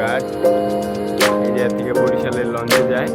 গাছ এই যে থেকে বরিশালের লঞ্চে যায়।